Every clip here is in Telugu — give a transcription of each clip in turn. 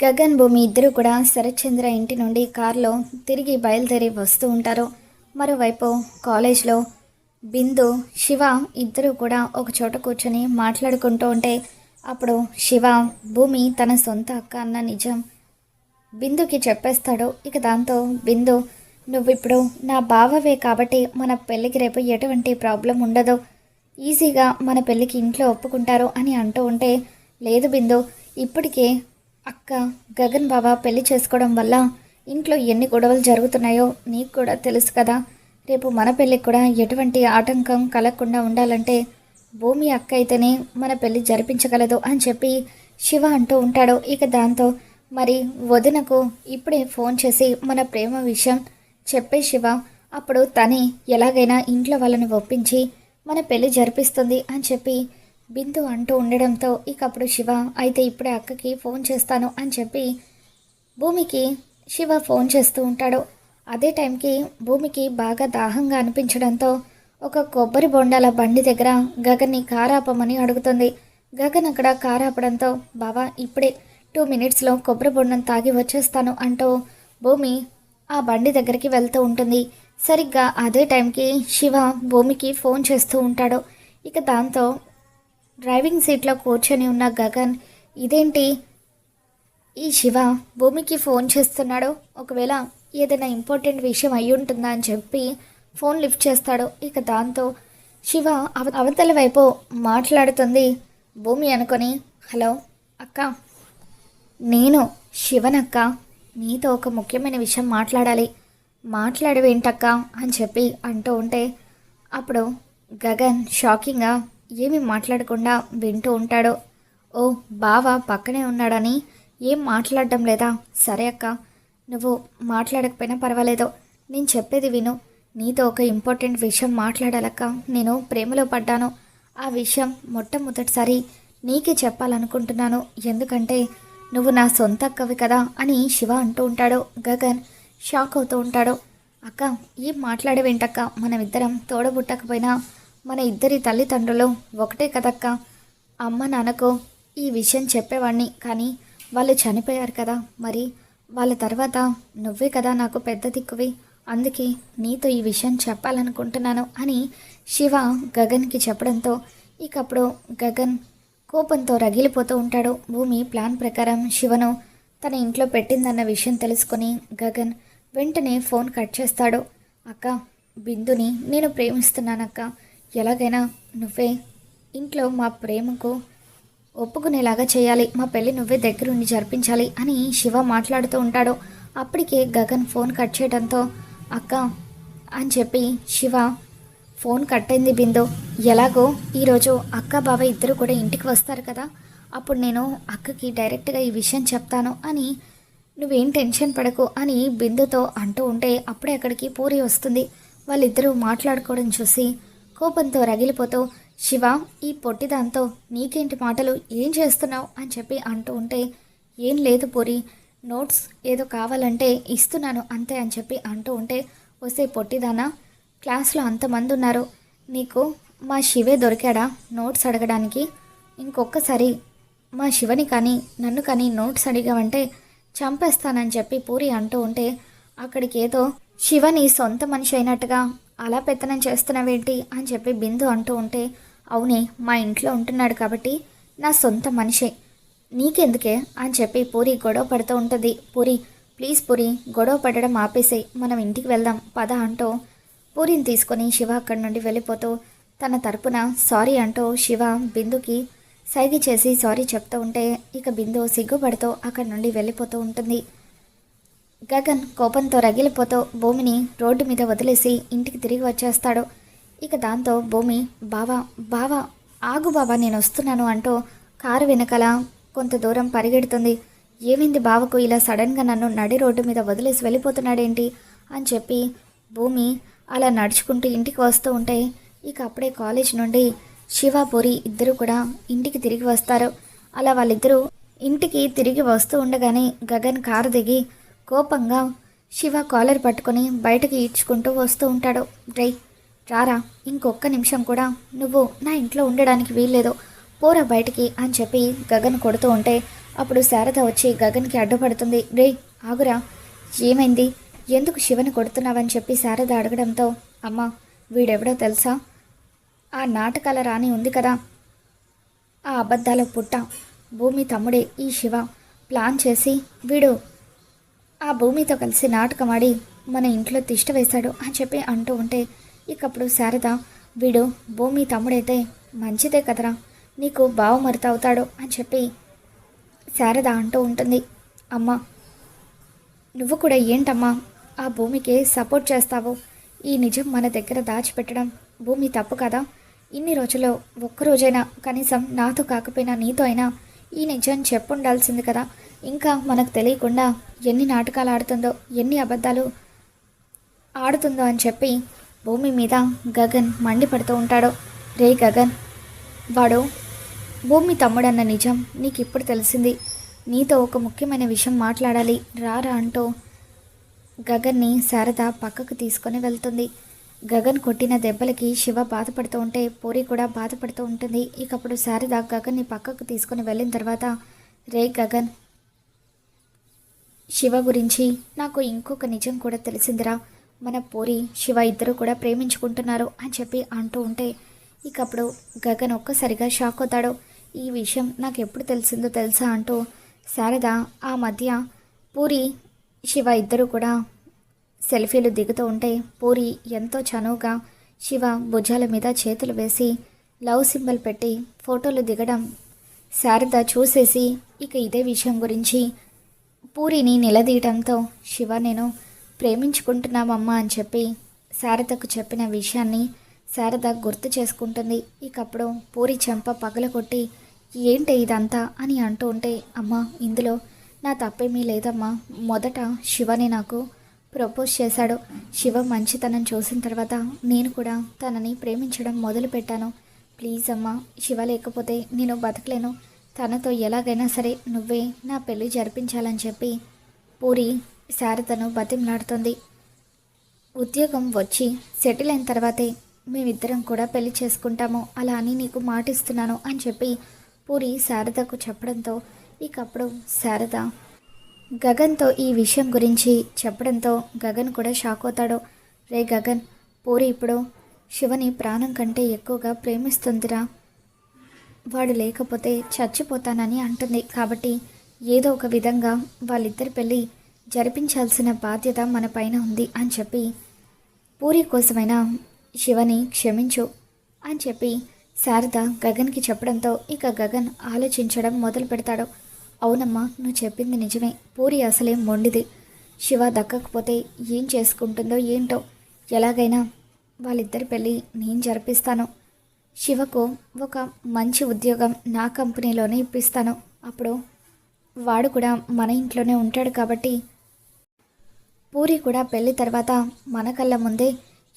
గగన్ భూమి ఇద్దరు కూడా శరత్చంద్ర ఇంటి నుండి కారులో తిరిగి బయలుదేరి వస్తూ ఉంటారు. మరోవైపు కాలేజ్లో బిందు శివ ఇద్దరు కూడా ఒక చోట కూర్చొని మాట్లాడుకుంటూ ఉంటే అప్పుడు శివ భూమి తన సొంత అక్క అన్న నిజం బిందుకి చెప్పేస్తాడు. ఇక దాంతో బిందు నువ్విప్పుడు నా బావవే కాబట్టి మన పెళ్ళికి రేపు ఎటువంటి ప్రాబ్లం ఉండదు. ఈజీగా మన పెళ్ళికి ఇంట్లో ఒప్పుకుంటారు అని అంటూ ఉంటే లేదు బిందు ఇప్పటికే అక్క గగన్ బాబా పెళ్ళి చేసుకోవడం వల్ల ఇంట్లో ఎన్ని గొడవలు జరుగుతున్నాయో నీకు కూడా తెలుసు కదా. రేపు మన పెళ్ళికి కూడా ఎటువంటి ఆటంకం కలగకుండా ఉండాలంటే భూమి అక్క అయితేనే మన పెళ్ళి జరిపించగలదు అని చెప్పి శివ అంటూ ఉంటాడు. ఇక దాంతో మరి వదినకు ఇప్పుడే ఫోన్ చేసి మన ప్రేమ విషయం చెప్పే శివ అప్పుడు తనే ఎలాగైనా ఇంట్లో వాళ్ళని ఒప్పించి మన పెళ్ళి జరిపిస్తుంది అని చెప్పి బిందు అంటూ ఉండడంతో ఇక అప్పుడు శివ అయితే ఇప్పుడే అక్కకి ఫోన్ చేస్తాను అని చెప్పి భూమికి శివ ఫోన్ చేస్తూ ఉంటాడు. అదే టైంకి భూమికి బాగా దాహంగా అనిపించడంతో ఒక కొబ్బరి బొండాల బండి దగ్గర గగన్ని కారాపమని అడుగుతుంది. గగన్ అక్కడ కారాపడంతో బావా ఇప్పుడే టూ మినిట్స్లో కొబ్బరి బొండం తాగి వచ్చేస్తాను అంటూ భూమి ఆ బండి దగ్గరికి వెళ్తూ ఉంటుంది. సరిగ్గా అదే టైంకి శివ భూమికి ఫోన్ చేస్తూ ఉంటాడు. ఇక దాంతో డ్రైవింగ్ సీట్లో కూర్చొని ఉన్న గగన్ ఇదేంటి? ఈ శివ భూమికి ఫోన్ చేస్తున్నాడు? ఒకవేళ ఏదైనా ఇంపార్టెంట్ విషయం అయి ఉంటుందా? అని చెప్పి ఫోన్ లిఫ్ట్ చేస్తాడు. ఇక దాంతో శివ అవ అవతల వైపు మాట్లాడుతుంది. భూమి అనుకొని హలో అక్క. నేను శివనక్క. నీతో ఒక ముఖ్యమైన విషయం మాట్లాడాలి. మాట్లాడవేంటక్క? అని చెప్పి అంటూ ఉంటే అప్పుడు గగన్ షాకింగ్గా ఏమి మాట్లాడకుండా వింటూ ఉంటాడు. ఓ బావ పక్కనే ఉన్నాడని ఏం మాట్లాడడం లేదా? సరే అక్క నువ్వు మాట్లాడకపోయినా పర్వాలేదు. నేను చెప్పేది విను. నీతో ఒక ఇంపార్టెంట్ విషయం మాట్లాడాలక్క. నేను ప్రేమలో పడ్డాను. ఆ విషయం మొట్టమొదటిసారి నీకే చెప్పాలనుకుంటున్నాను. ఎందుకంటే నువ్వు నా సొంత అక్కవి కదా అని శివ అంటూ ఉంటాడు. గగన్ షాక్ అవుతూ ఉంటాడు. అక్క ఏం మాట్లాడవేంటక్క? మనమిద్దరం తోడబుట్టకపోయినా మన ఇద్దరి తల్లిదండ్రులు ఒకటే కదక్క. అమ్మ నాన్నకు ఈ విషయం చెప్పేవాడిని కానీ వాళ్ళు చనిపోయారు కదా. మరి వాళ్ళ తర్వాత నువ్వే కదా నాకు పెద్ద దిక్కువి. అందుకే నీతో ఈ విషయం చెప్పాలనుకుంటున్నాను అని శివ గగన్కి చెప్పడంతో ఇకప్పుడు గగన్ కోపంతో రగిలిపోతూ ఉంటాడు. భూమి ప్లాన్ ప్రకారం శివను తన ఇంట్లో పెట్టిందన్న విషయం తెలుసుకొని గగన్ వెంటనే ఫోన్ కట్ చేస్తాడు. అక్క బిందుని నేను ప్రేమిస్తున్నానక్క. ఎలాగైనా నువ్వే ఇంట్లో మా ప్రేమకు ఒప్పుకునేలాగా చేయాలి. మా పెళ్ళి నువ్వే దగ్గరుండి జరిపించాలి అని శివ మాట్లాడుతూ ఉంటాడు. అప్పటికే గగన్ ఫోన్ కట్ చేయడంతో అక్క అని చెప్పి శివ ఫోన్ కట్ అయింది బిందు. ఎలాగో ఈరోజు అక్క బావ ఇద్దరు కూడా ఇంటికి వస్తారు కదా. అప్పుడు నేను అక్కకి డైరెక్ట్గా ఈ విషయం చెప్తాను అని నువ్వేం టెన్షన్ పడకు అని బిందుతో అంటూ ఉంటే అప్పుడే అక్కడికి పూరి వస్తుంది. వాళ్ళిద్దరూ మాట్లాడుకోవడం చూసి కోపంతో రగిలిపోతూ శివ ఈ పొట్టిదాంతో నీకేంటి మాటలు? ఏం చేస్తున్నావు? అని చెప్పి అంటూ ఉంటే ఏం లేదు పూరి నోట్స్ ఏదో కావాలంటే ఇస్తున్నాను అంతే అని చెప్పి అంటూ ఉంటే వస్తే పొట్టిదానా క్లాస్లో అంతమంది ఉన్నారు. నీకు మా శివే దొరికాడా నోట్స్ అడగడానికి? ఇంకొకసారి మా శివని కానీ నన్ను కానీ నోట్స్ అడిగావంటే చంపేస్తానని చెప్పి పూరి అంటూ ఉంటే అక్కడికి ఏదో శివని సొంత మనిషి అయినట్టుగా అలా పెత్తనం చేస్తున్నావేంటి అని చెప్పి బిందు అంటూ ఉంటే అవునే మా ఇంట్లో ఉంటున్నాడు కాబట్టి నా సొంత మనిషే. నీకెందుకే అని చెప్పి పూరి గొడవ పడుతూ ఉంటుంది. పూరి ప్లీజ్ పూరి గొడవ పడడం ఆపేసేయ్ మనం ఇంటికి వెళ్దాం పద అంటూ పూరిని తీసుకొని శివ అక్కడి నుండి వెళ్ళిపోతూ తన తరపున సారీ అంటూ శివ బిందుకి సైగి చేసి సారీ చెప్తూ ఉంటే ఇక బిందు సిగ్గుపడుతూ అక్కడి నుండి వెళ్ళిపోతూ ఉంటుంది. గగన్ కోపంతో రగిలిపోతూ భూమిని రోడ్డు మీద వదిలేసి ఇంటికి తిరిగి వచ్చేస్తాడు. ఇక దాంతో భూమి బావా బావా ఆగు బావా నేను వస్తున్నాను అంటూ కారు వెనకాల కొంత దూరం పరిగెడుతుంది. ఏమైంది బావకు? ఇలా సడన్గా నన్ను నడి రోడ్డు మీద వదిలేసి వెళ్ళిపోతున్నాడేంటి? అని చెప్పి భూమి అలా నడుచుకుంటూ ఇంటికి వస్తూ ఉంటే ఇక అప్పుడే కాలేజ్ నుండి శివాపురి ఇద్దరు కూడా ఇంటికి తిరిగి వస్తారు. అలా వాళ్ళిద్దరూ ఇంటికి తిరిగి వస్తూ ఉండగానే గగన్ కారు దిగి కోపంగా శివ కాలర్ పట్టుకొని బయటకు ఈడ్చుకుంటూ వస్తూ ఉంటాడు. డ్రై రారా ఇంకొక్క నిమిషం కూడా నువ్వు నా ఇంట్లో ఉండడానికి వీల్లేదు. పోరా బయటికి అని చెప్పి గగన్ కొడుతూ ఉంటే అప్పుడు శారద వచ్చి గగన్కి అడ్డుపడుతుంది. రే ఆగురా ఏమైంది? ఎందుకు శివని కొడుతున్నావని చెప్పి శారద అడగడంతో అమ్మ వీడెవడో తెలుసా? ఆ నాటకాల రాణి ఉంది కదా. ఆ అబద్ధాల పుట్ట భూమి తమ్ముడే ఈ శివ. ప్లాన్ చేసి వీడు ఆ భూమితో కలిసి నాటకం ఆడి మన ఇంట్లో తిష్ట వేశాడు అని చెప్పి అంటూ ఉంటే ఇకప్పుడు శారద వీడు భూమి తమ్ముడైతే మంచిదే కదరా నీకు బావమరత అవుతాడు అని చెప్పి శారద అంటూ ఉంటుంది. అమ్మ నువ్వు కూడా ఏంటమ్మా ఆ భూమికి సపోర్ట్ చేస్తావు? ఈ నిజం మన దగ్గర దాచిపెట్టడం భూమి తప్పు కదా? ఇన్ని రోజుల్లో ఒక్కరోజైనా కనీసం నాతో కాకపోయినా నీతో అయినా ఈ నిజం చెప్పుండాల్సింది కదా. ఇంకా మనకు తెలియకుండా ఎన్ని నాటకాలు ఆడుతుందో ఎన్ని అబద్ధాలు ఆడుతుందో అని చెప్పి భూమి మీద గగన్ మండిపడుతూ ఉంటాడు. రే గగన్ వాడు భూమి తమ్ముడన్న నిజం నీకు ఇప్పుడు తెలిసింది. నీతో ఒక ముఖ్యమైన విషయం మాట్లాడాలి. రారా అంటూ గగన్ని శారద పక్కకు తీసుకొని వెళ్తుంది. గగన్ కొట్టిన దెబ్బలకి శివ బాధపడుతూ ఉంటే పూరి కూడా బాధపడుతూ ఉంటుంది. ఇకప్పుడు శారద గగన్ని పక్కకు తీసుకొని వెళ్ళిన తర్వాత రే గగన్ శివ గురించి నాకు ఇంకొక నిజం కూడా తెలిసిందిరా. మన పూరి శివ ఇద్దరు కూడా ప్రేమించుకుంటున్నారు అని చెప్పి అంటూ ఉంటే ఇకప్పుడు గగన్ ఒక్కసారిగా షాక్ అవుతాడు. ఈ విషయం నాకు ఎప్పుడు తెలిసిందో తెలుసా? అంటూ శారద ఆ మధ్య పూరి శివ ఇద్దరు కూడా సెల్ఫీలు దిగుతూ ఉంటే పూరి ఎంతో చనువుగా శివ భుజాల మీద చేతులు వేసి లవ్ సింబల్ పెట్టి ఫోటోలు దిగడం శారద చూసేసి ఇక ఇదే విషయం గురించి పూరిని నిలదీయడంతో శివ నేను ప్రేమించుకుంటున్నామమ్మా అని చెప్పి శారదకు చెప్పిన విషయాన్ని శారద గుర్తు చేసుకుంటుంది. ఇకప్పుడు పూరి చెంప పగలగొట్టి ఏంటి ఇదంతా? అని అంటూ ఉంటే అమ్మా ఇందులో నా తప్పేమీ లేదమ్మా. మొదట శివని నాకు ప్రపోజ్ చేశాడు. శివ మంచితనం చూసిన తర్వాత నేను కూడా తనని ప్రేమించడం మొదలుపెట్టాను ప్లీజ్ అమ్మా శివ లేకపోతే నేను బతకలేను. తనతో ఎలాగైనా సరే నువ్వే నా పెళ్ళి జరిపించాలని చెప్పి పూరి శారదను బతిమలాడుతుంది. ఉద్యోగం వచ్చి సెటిల్ అయిన తర్వాతే మేమిద్దరం కూడా పెళ్ళి చేసుకుంటాము అలా అని నీకు మాటిస్తున్నాను అని చెప్పి పూరి శారదకు చెప్పడంతో ఇకప్పుడు శారద గగన్తో ఈ విషయం గురించి చెప్పడంతో గగన్ కూడా షాక్ అవుతాడు. రే గగన్ పూరి ఇప్పుడు శివని ప్రాణం కంటే ఎక్కువగా ప్రేమిస్తుందిరా. వాడు లేకపోతే చచ్చిపోతానని అంటుంది. కాబట్టి ఏదో ఒక విధంగా వాళ్ళిద్దరి పెళ్ళి జరిపించాల్సిన బాధ్యత మన పైన ఉంది అని చెప్పి పూరి కోసమైనా శివని క్షమించు అని చెప్పి శారద గగన్కి చెప్పడంతో ఇక గగన్ ఆలోచించడం మొదలు పెడతాడు అవునమ్మా నువ్వు చెప్పింది నిజమే. పూరి అసలేం మొండిది. శివ దక్కకపోతే ఏం చేసుకుంటుందో ఏంటో. ఎలాగైనా వాళ్ళిద్దరి పెళ్ళి నేను జరిపిస్తాను. శివకు ఒక మంచి ఉద్యోగం నా కంపెనీలోనే ఇప్పిస్తాను. అప్పుడు వాడు కూడా మన ఇంట్లోనే ఉంటాడు కాబట్టి. పూరి కూడా పెళ్ళి తర్వాత మన కళ్ళ ముందే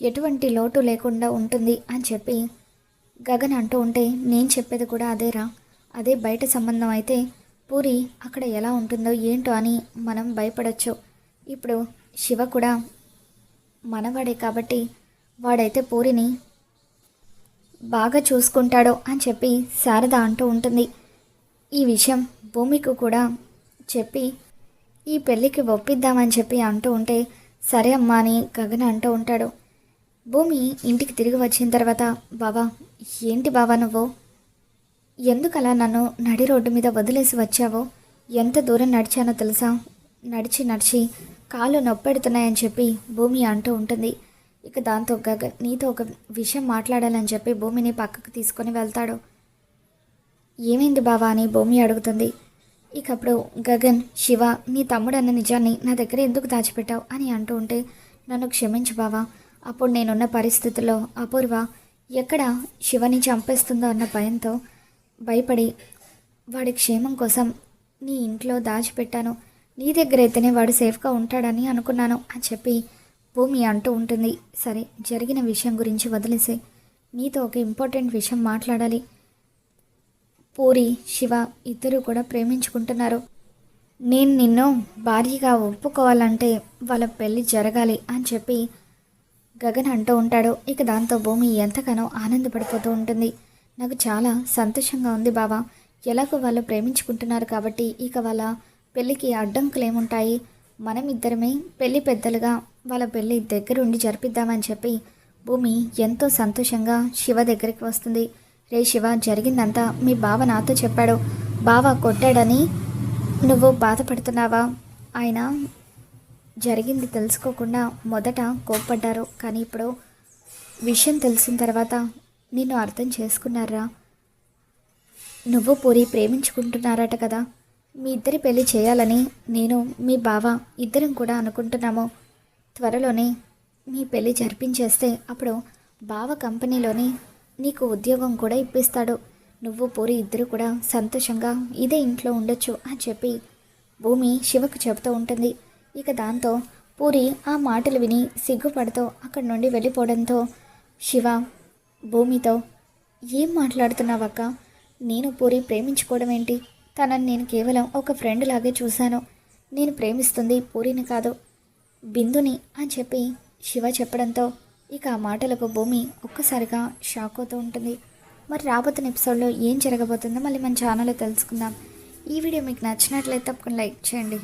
ఎటువంటి లోటు లేకుండా ఉంటుంది అని చెప్పి గగన్ అంటూ ఉంటే నేను చెప్పేది కూడా అదేరా. అదే బయట సంబంధం అయితే పూరి అక్కడ ఎలా ఉంటుందో ఏంటో అని మనం భయపడచ్చు. ఇప్పుడు శివ కూడా మనవాడే కాబట్టి వాడైతే పూరిని బాగా చూసుకుంటాడో అని చెప్పి శారద అంటూ ఉంటుంది. ఈ విషయం భూమికి కూడా చెప్పి ఈ పెళ్ళికి ఒప్పిద్దామని చెప్పి అంటూ ఉంటే సరే అమ్మా అని గగన్ అంటూ ఉంటాడు. భూమి ఇంటికి తిరిగి వచ్చిన తర్వాత బావా ఏంటి బావా నువ్వు? ఎందుకలా నన్ను నడి రోడ్డు మీద వదిలేసి వచ్చావో? ఎంత దూరం నడిచానో తెలుసా? నడిచి నడిచి కాళ్ళు నొప్పెడుతున్నాయని చెప్పి భూమి అంటూ ఉంటుంది. ఇక దాంతో గగ నీతో ఒక విషయం మాట్లాడాలని చెప్పి భూమిని పక్కకు తీసుకొని వెళ్తాడు. ఏమైంది బావా అని భూమి అడుగుతుంది. ఇక అప్పుడు గగన్ శివ నీ తమ్ముడు అన్న నిజాన్ని నా దగ్గర ఎందుకు దాచిపెట్టావు అని అంటూ ఉంటే నన్ను క్షమించు బావా. అప్పుడు నేనున్న పరిస్థితుల్లో అపూర్వ ఎక్కడ శివని చంపేస్తుందో అన్న భయంతో భయపడి వాడి క్షేమం కోసం నీ ఇంట్లో దాచిపెట్టాను. నీ దగ్గర అయితేనే వాడు సేఫ్గా ఉంటాడని అనుకున్నాను అని చెప్పి భూమి అంటూ ఉంటుంది. సరే జరిగిన విషయం గురించి వదిలేసే నీతో ఒక ఇంపార్టెంట్ విషయం మాట్లాడాలి. పూరి శివ ఇద్దరు కూడా ప్రేమించుకుంటున్నారు. నేను నిన్ను భార్యగా ఒప్పుకోవాలంటే వాళ్ళ పెళ్ళి జరగాలి అని చెప్పి గగన్ అంటూ ఉంటాడు. ఇక దాంతో భూమి ఎంతగానో ఆనందపడిపోతూ ఉంటుంది. నాకు చాలా సంతోషంగా ఉంది బావా. ఎలాగో వాళ్ళు ప్రేమించుకుంటున్నారు కాబట్టి ఇక వాళ్ళ పెళ్ళికి అడ్డంకులు ఏముంటాయి మనం ఇద్దరమే పెళ్ళి పెద్దలుగా వాళ్ళ పెళ్ళి దగ్గరుండి జరిపిద్దామని చెప్పి భూమి ఎంతో సంతోషంగా శివ దగ్గరికి వస్తుంది. రే శివ జరిగిందంతా మీ బావ నాతో చెప్పాడు. బావ కొట్టాడని నువ్వు బాధపడుతున్నావా? ఆయన జరిగింది తెలుసుకోకుండా మొదట కోప్పడ్డారు. కానీ ఇప్పుడు విషయం తెలిసిన తర్వాత నిన్ను అర్థం చేసుకున్నారా? నువ్వు పూరి ప్రేమించుకుంటున్నారట కదా. మీ ఇద్దరి పెళ్ళి చేయాలని నేను మీ బావ ఇద్దరం కూడా అనుకుంటున్నాము. త్వరలోనే మీ పెళ్ళి జరిపించేస్తే అప్పుడు బావ కంపెనీలోని నీకు ఉద్యోగం కూడా ఇప్పిస్తాడు. నువ్వు పూరి ఇద్దరు కూడా సంతోషంగా ఇదే ఇంట్లో ఉండొచ్చు అని చెప్పి భూమి శివకు చెబుతూ ఉంటుంది. ఇక దాంతో పూరి ఆ మాటలు విని సిగ్గుపడుతూ అక్కడి నుండి వెళ్ళిపోవడంతో శివ భూమితో ఏం మాట్లాడుతున్నావక్క? నేను పూరి ప్రేమించుకోవడం ఏంటి? తనని నేను కేవలం ఒక ఫ్రెండ్ లాగే చూశాను. నేను ప్రేమిస్తుంది పూరిని కాదు బిందుని అని చెప్పి శివ చెప్పడంతో ఇక ఆ మాటలకు భూమి ఒక్కసారిగా షాక్ అవుతూ ఉంటుంది. మరి రాబోతున్న ఎపిసోడ్లో ఏం జరగబోతుందో మళ్ళీ మన ఛానల్లో తెలుసుకుందాం. ఈ వీడియో మీకు నచ్చినట్లయితే తప్పకుండా లైక్ చేయండి.